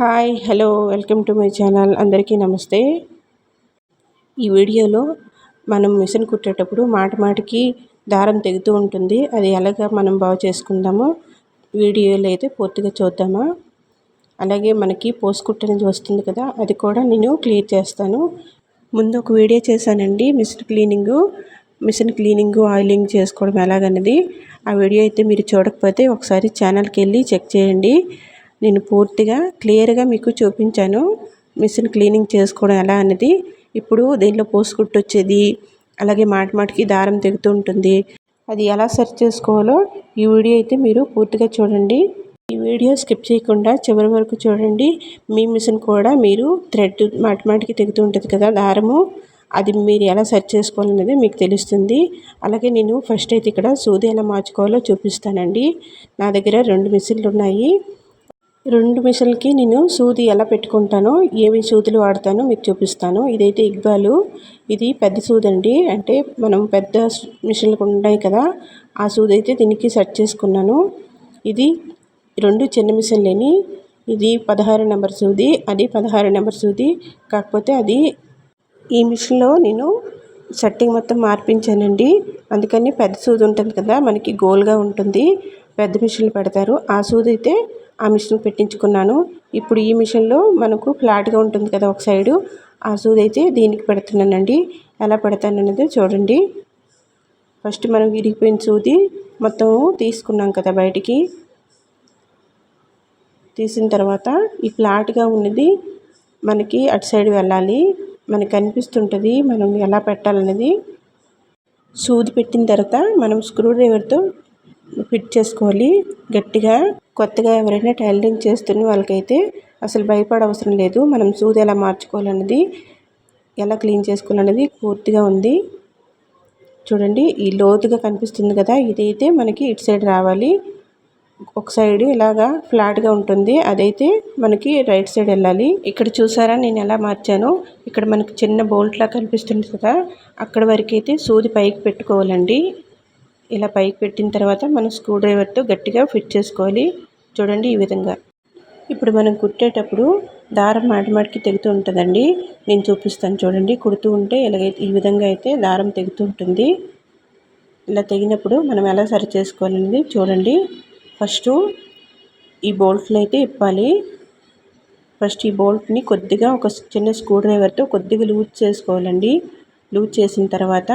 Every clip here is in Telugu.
Hi hello welcome to my channel. అందరికీ నమస్తే. ఈ వీడియోలో మనం మిషన్ కుట్టేటప్పుడు మాట మాటికి దారం తెగుతూ ఉంటుంది. అది ఎలాగ మనం బాగు చేసుకుందామో వీడియోలో అయితే పూర్తిగా చూద్దామా? అలాగే మనకి పోసుకుట్టనేది వస్తుంది కదా అది కూడా నేను క్లియర్ చేస్తాను. ముందు ఒక వీడియో చేశానండి machine cleaning. Machine cleaning oiling చేసుకోవడం ఎలాగన్నది. ఆ వీడియో అయితే మీరు చూడకపోతే ఒకసారి ఛానల్కి వెళ్ళి చెక్ చేయండి. నేను పూర్తిగా క్లియర్గా మీకు చూపించాను. మిషన్ క్లీనింగ్ చేసుకోవడం ఎలా అన్నది. ఇప్పుడు దీనిలో పోసుకుంటూ వచ్చేది అలాగే మాటి మాటికి దారం తెగుతూ ఉంటుంది. అది ఎలా సెర్చ్ చేసుకోవాలో ఈ వీడియో అయితే మీరు పూర్తిగా చూడండి. ఈ వీడియో స్కిప్ చేయకుండా చివరి వరకు చూడండి. మీ మిషన్ కూడా మీరు థ్రెడ్ మాటిమాటికి తెగుతూ ఉంటుంది కదా దారము. అది మీరు ఎలా సెర్చ్ చేసుకోవాలనేది మీకు తెలుస్తుంది. అలాగే నేను ఫస్ట్ అయితే ఇక్కడ సూది ఎలా మార్చుకోవాలో చూపిస్తానండి. నా దగ్గర రెండు మిషన్లు ఉన్నాయి. రెండు మిషన్కి నేను సూది ఎలా పెట్టుకుంటానో ఏమి సూదులు వాడతానో మీకు చూపిస్తాను. ఇదైతే ఇగ్బాలు ఇది పెద్ద సూది అండి అంటే మనం పెద్ద మిషన్లకు ఉన్నాయి కదా ఆ సూది అయితే దీనికి సెట్ చేసుకున్నాను. ఇది రెండు చిన్న మిషన్లేని ఇది పదహారు నెంబర్ సూది అది పదహారు నెంబర్ సూది. కాకపోతే అది ఈ మిషన్లో నేను సెట్టింగ్ మొత్తం మార్పించానండి. అందుకని పెద్ద సూది ఉంటుంది కదా మనకి గోల్గా ఉంటుంది. పెద్ద మిషన్లు పెడతారు. ఆ సూది అయితే ఆ మిషన్ పెట్టించుకున్నాను. ఇప్పుడు ఈ మిషన్లో మనకు ఫ్లాట్గా ఉంటుంది కదా ఒక సైడు. ఆ సూది అయితే దీనికి పెడుతున్నానండి. ఎలా పెడతానన్నది చూడండి. ఫస్ట్ మనం విరిగిపోయిన సూది మొత్తం తీసుకున్నాం కదా బయటికి. తీసిన తర్వాత ఈ ఫ్లాట్గా ఉన్నది మనకి అటు సైడ్ వెళ్ళాలి. మనకి కనిపిస్తుంటుంది మనం ఎలా పెట్టాలనేది. సూది పెట్టిన తర్వాత మనం స్క్రూ డ్రైవర్తో ఫిట్ చేసుకోవాలి. గట్టిగా కొత్తగా ఎవరైనా టైలరింగ్ చేస్తున్న వాళ్ళకైతే అసలు భయపడ అవసరం లేదు. మనం సూది ఎలా మార్చుకోవాలన్నది ఎలా క్లీన్ చేసుకోవాలన్నది పూర్తిగా ఉంది. చూడండి ఈ లోతుగా కనిపిస్తుంది కదా ఇదైతే మనకి ఇటు సైడ్ రావాలి. ఒక సైడ్ ఇలాగా ఫ్లాట్గా ఉంటుంది. అదైతే మనకి రైట్ సైడ్ వెళ్ళాలి. ఇక్కడ చూసారా నేను ఎలా మార్చాను? ఇక్కడ మనకి చిన్న బోల్ట్లా కనిపిస్తుంది కదా అక్కడ వరకు అయితే సూది పైకి పెట్టుకోవాలండి. ఇలా పైకి పెట్టిన తర్వాత మనం స్క్రూ డ్రైవర్తో గట్టిగా ఫిట్ చేసుకోవాలి. చూడండి ఈ విధంగా. ఇప్పుడు మనం కుట్టేటప్పుడు దారం మాటిమాటికి తెగుతూ ఉంటుందండి. నేను చూపిస్తాను చూడండి. కుడుతూ ఉంటే ఇలాగైతే ఈ విధంగా అయితే దారం తెగుతూ ఉంటుంది. ఇలా తెగినప్పుడు మనం ఎలా సరి చేసుకోవాలనేది చూడండి. ఫస్ట్ ఈ బోల్ట్ని అయితే ఇప్పాలి. ఫస్ట్ ఈ బోల్ట్ని కొద్దిగా ఒక చిన్న స్క్రూ డ్రైవర్తో కొద్దిగా లూజ్ చేసుకోవాలండి. లూజ్ చేసిన తర్వాత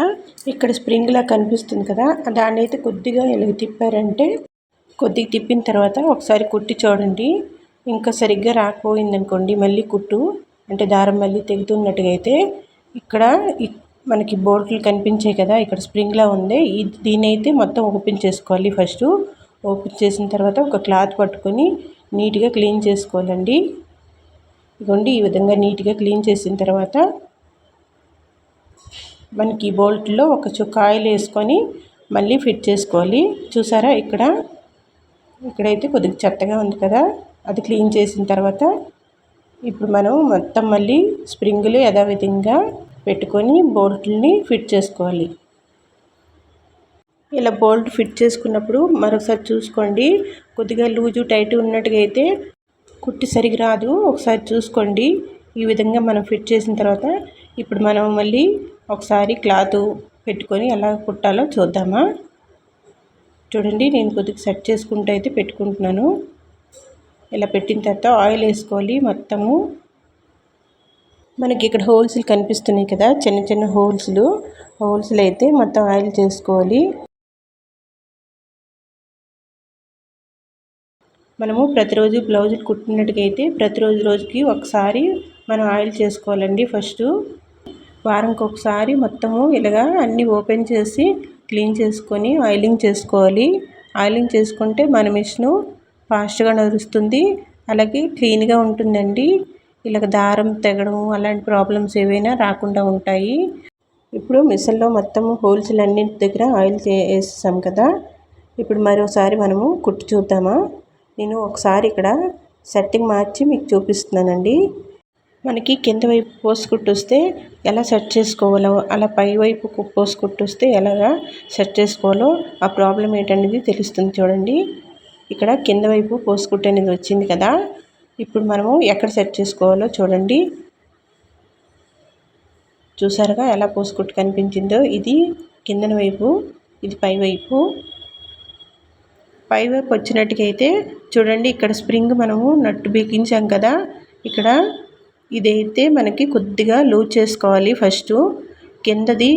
ఇక్కడ స్ప్రింగ్లా కనిపిస్తుంది కదా దాన్ని అయితే కొద్దిగా ఇలా తిప్పారంటే కొద్దిగా తిప్పిన తర్వాత ఒకసారి కుట్టి చూడండి. ఇంకా సరిగ్గా రాకపోయిందనుకోండి మళ్ళీ కుట్టు అంటే దారం మళ్ళీ తెగుతున్నట్టుగా అయితే ఇక్కడ మనకి బోల్ట్లు కనిపించాయి కదా ఇక్కడ స్ప్రింగ్లా ఉంది. ఈ దీని అయితే మొత్తం ఓపెన్ చేసుకోవాలి ఫస్ట్. ఓపెన్ చేసిన తర్వాత ఒక క్లాత్ పట్టుకొని నీట్గా క్లీన్ చేసుకోవాలండి. ఇదిగోండి ఈ విధంగా నీట్గా క్లీన్ చేసిన తర్వాత మనకి బోల్ట్లో ఒక చుక్క ఆయిల్ వేసుకొని మళ్ళీ ఫిట్ చేసుకోవాలి. చూసారా ఇక్కడ? ఇక్కడైతే కొద్దిగా చెత్తగా ఉంది కదా? అది క్లీన్ చేసిన తర్వాత ఇప్పుడు మనం మొత్తం మళ్ళీ స్ప్రింగులు యథావిధంగా పెట్టుకొని బోల్ట్ని ఫిట్ చేసుకోవాలి. ఇలా బోల్ట్ ఫిట్ చేసుకున్నప్పుడు మరొకసారి చూసుకోండి. కొద్దిగా లూజు టైట్ ఉన్నట్టుగా అయితే కుట్టి సరిగి రాదు. ఒకసారి చూసుకోండి. ఈ విధంగా మనం ఫిట్ చేసిన తర్వాత ఇప్పుడు మనం మళ్ళీ ఒకసారి క్లాత్ పెట్టుకొని ఎలా కుట్టాలో చూద్దామా. చూడండి నేను కొద్దిగా సెట్ చేసుకుంటూ అయితే పెట్టుకుంటున్నాను. ఇలా పెట్టిన తర్వాత ఆయిల్ వేసుకోవాలి మొత్తము. మనకి ఇక్కడ హోల్స్లు కనిపిస్తున్నాయి కదా చిన్న చిన్న హోల్స్లు. హోల్స్లు అయితే మొత్తం ఆయిల్ చేసుకోవాలి. మనము ప్రతిరోజు బ్లౌజులు కుట్టినట్టుగా అయితే ప్రతిరోజు రోజుకి ఒకసారి మనం ఆయిల్ చేసుకోవాలండి ఫస్ట్. వారంకి ఒకసారి మొత్తము ఇలాగా అన్నీ ఓపెన్ చేసి క్లీన్ చేసుకొని ఆయిలింగ్ చేసుకోవాలి. ఆయిలింగ్ చేసుకుంటే మన మిషను ఫాస్ట్గా నడుస్తుంది. అలాగే క్లీన్గా ఉంటుందండి. ఇలాగ దారం తెగడం అలాంటి ప్రాబ్లమ్స్ ఏవైనా రాకుండా ఉంటాయి. ఇప్పుడు మిషన్లో మొత్తం హోల్సేల్ అన్నింటి దగ్గర ఆయిల్ వేసేసాం కదా. ఇప్పుడు మరోసారి మనము కుట్టు చూద్దామా? నేను ఒకసారి ఇక్కడ సెట్టింగ్ మార్చి మీకు చూపిస్తున్నానండి. మనకి కింద వైపు పోసుకుట్టు వస్తే ఎలా సెట్ చేసుకోవాలో అలా పై వైపు పోసుకుట్టు వస్తే ఎలాగా సెట్ చేసుకోవాలో ఆ ప్రాబ్లం ఏంటనేది తెలుస్తుంది చూడండి. ఇక్కడ కింద వైపు పోసుకుట్టు అనేది వచ్చింది కదా. ఇప్పుడు మనము ఎక్కడ సెట్ చేసుకోవాలో చూడండి. చూసారుగా ఎలా పోసుకుట్టు కనిపించిందో. ఇది కిందన వైపు ఇది పై వైపు. పై వైపు వచ్చినట్టుగా అయితే చూడండి ఇక్కడ స్ప్రింగ్ మనము నట్టు బిగించాం కదా. ఇక్కడ ఇదైతే మనకి కొద్దిగా లూజ్ చేసుకోవాలి. ఫస్ట్ కిందది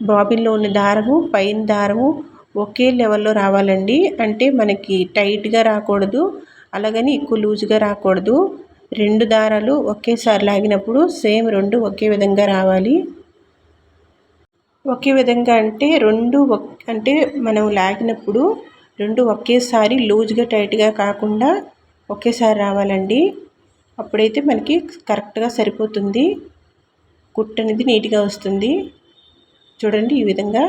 బాబిన్లో ఉన్న దారము పైన దారము ఒకే లెవెల్లో రావాలండి. అంటే మనకి టైట్గా రాకూడదు అలాగని ఎక్కువ లూజ్గా రాకూడదు. రెండు దారాలు ఒకేసారి లాగినప్పుడు సేమ్ రెండు ఒకే విధంగా రావాలి. ఒకే విధంగా అంటే రెండు అంటే మనం లాగినప్పుడు రెండు ఒకేసారి లూజ్గా టైట్గా కాకుండా ఒకేసారి రావాలండి. అప్పుడైతే మనకి కరెక్ట్గా సరిపోతుంది. కుట్టు అనేది నీట్గా వస్తుంది. చూడండి ఈ విధంగా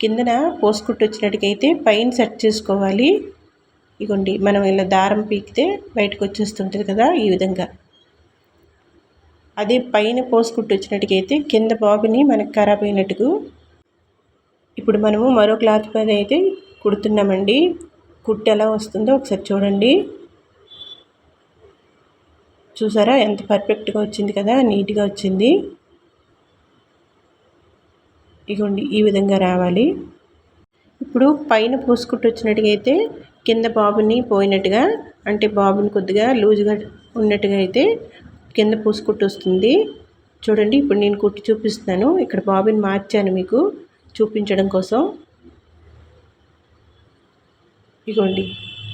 కిందన పోసుకుట్టు వచ్చినట్టుకైతే పైన సెట్ చేసుకోవాలి. ఇగోండి మనం ఇలా దారం పీకితే బయటకు వచ్చేస్తుంటుంది కదా ఈ విధంగా. అదే పైన పోసుకుట్టు వచ్చినట్టుకైతే కింద బాబుని మనకు ఖరాబ్ అయినట్టుకు ఇప్పుడు మనము మరో క్లాత్ పైన అయితే కుడుతున్నామండి. కుట్టు ఎలా వస్తుందో ఒకసారి చూడండి. చూసారా? ఎంత పర్ఫెక్ట్గా వచ్చింది కదా? నీట్గా వచ్చింది. ఇగోండి ఈ విధంగా రావాలి. ఇప్పుడు పైన పూసుకుంటూ వచ్చినట్టుగా అయితే కింద బాబుని పోయినట్టుగా అంటే బాబుని కొద్దిగా లూజ్గా ఉన్నట్టుగా అయితే కింద పూసుకుంటూ వస్తుంది చూడండి ఇప్పుడు నేను కుట్టి చూపిస్తున్నాను. ఇక్కడ బాబుని మార్చాను మీకు చూపించడం కోసం. ఇగోండి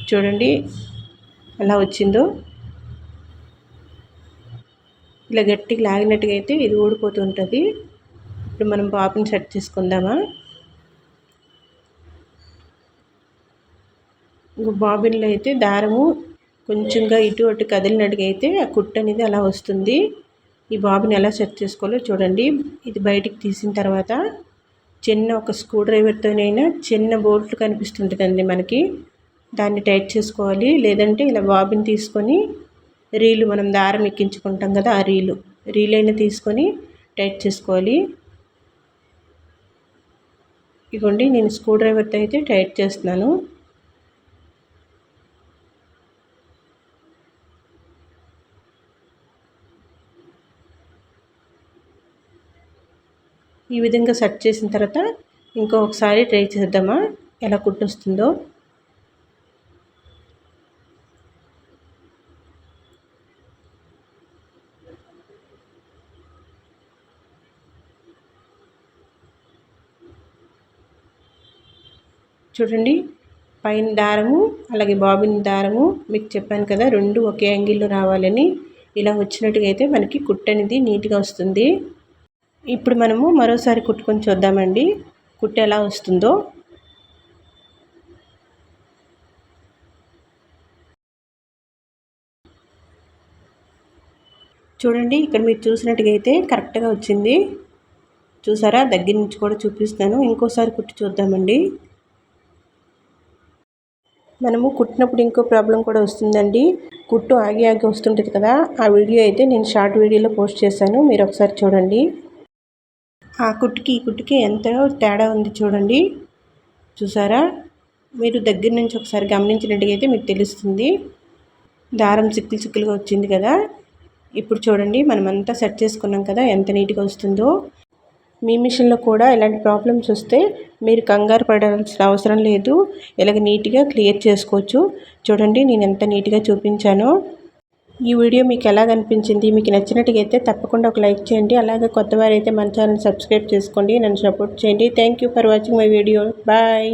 చూడండి ఎలా వచ్చిందో. ఇలా గట్టిగా లాగినట్టుగా అయితే ఇది ఊడిపోతుంటుంది ఇప్పుడు మనం బాబుని సెట్ చేసుకుందామా? ఇంకో బాబిన్లో అయితే దారము కొంచెంగా ఇటు అటు కదిలినట్టుగా అయితే ఆ కుట్టు అనేది అలా వస్తుంది. ఈ బాబుని ఎలా సెట్ చేసుకోవాలో చూడండి. ఇది బయటికి తీసిన తర్వాత చిన్న ఒక స్క్రూ డ్రైవర్తోనైనా చిన్న బోల్ట్లు కనిపిస్తుంటుందండి మనకి. దాన్ని టైట్ చేసుకోవాలి. లేదంటే ఇలా బాబిని తీసుకొని రీలు మనం దారం ఎక్కించుకుంటాం కదా ఆ రీలు. రీల్ అయినా తీసుకొని టైట్ చేసుకోవాలి. ఇగోండి నేను స్క్రూ డ్రైవర్తో అయితే టైట్ చేస్తున్నాను. ఈ విధంగా సెట్ చేసిన తర్వాత ఇంకొకసారి ట్రై చేద్దామా? ఎలా కుట్టొస్తుందో. చూడండి. పైన దారము అలాగే బాబిన్ దారము. మీకు చెప్పాను కదా రెండు ఒకే యాంగిల్లో రావాలని. ఇలా వచ్చినట్టుగా అయితే మనకి కుట్టు అనేది నీట్గా వస్తుంది. ఇప్పుడు మనము మరోసారి కుట్టుకొని చూద్దామండి. కుట్టు ఎలా వస్తుందో. చూడండి ఇక్కడ మీరు చూసినట్టుగా అయితే కరెక్ట్గా వచ్చింది. చూసారా? దగ్గర నుంచి కూడా చూపిస్తాను ఇంకోసారి కుట్టి చూద్దామండి. మనము కుట్టినప్పుడు ఇంకో ప్రాబ్లం కూడా వస్తుందండి. కుట్టు ఆగి ఆగి వస్తుంటుంది కదా ఆ వీడియో అయితే నేను షార్ట్ వీడియోలో పోస్ట్ చేశాను. మీరు ఒకసారి చూడండి. ఆ కుట్టుకి ఈ కుట్టుకి ఎంత తేడా ఉంది చూడండి. చూసారా? మీరు దగ్గర నుంచి ఒకసారి గమనించినట్టుగా అయితే మీకు తెలుస్తుంది. దారం సిక్కులు సిక్కులుగా వచ్చింది కదా. ఇప్పుడు చూడండి మనమంతా సెట్ చేసుకున్నాం కదా ఎంత నీట్గా వస్తుందో. మీ మిషన్లో కూడా ఇలాంటి ప్రాబ్లమ్స్ వస్తే మీరు కంగారు పడాల్సిన అవసరం లేదు. ఇలాగ నీట్గా క్లియర్ చేసుకోవచ్చు. చూడండి నేను ఎంత నీట్గా చూపించానో. ఈ వీడియో మీకు ఎలా అనిపించింది? మీకు నచ్చినట్టుగా అయితే తప్పకుండా ఒక లైక్ చేయండి. అలాగే కొత్త వారైతే మన ఛానల్ సబ్స్క్రైబ్ చేసుకోండి. నన్ను సపోర్ట్ చేయండి. Thank for watching my video. Bye.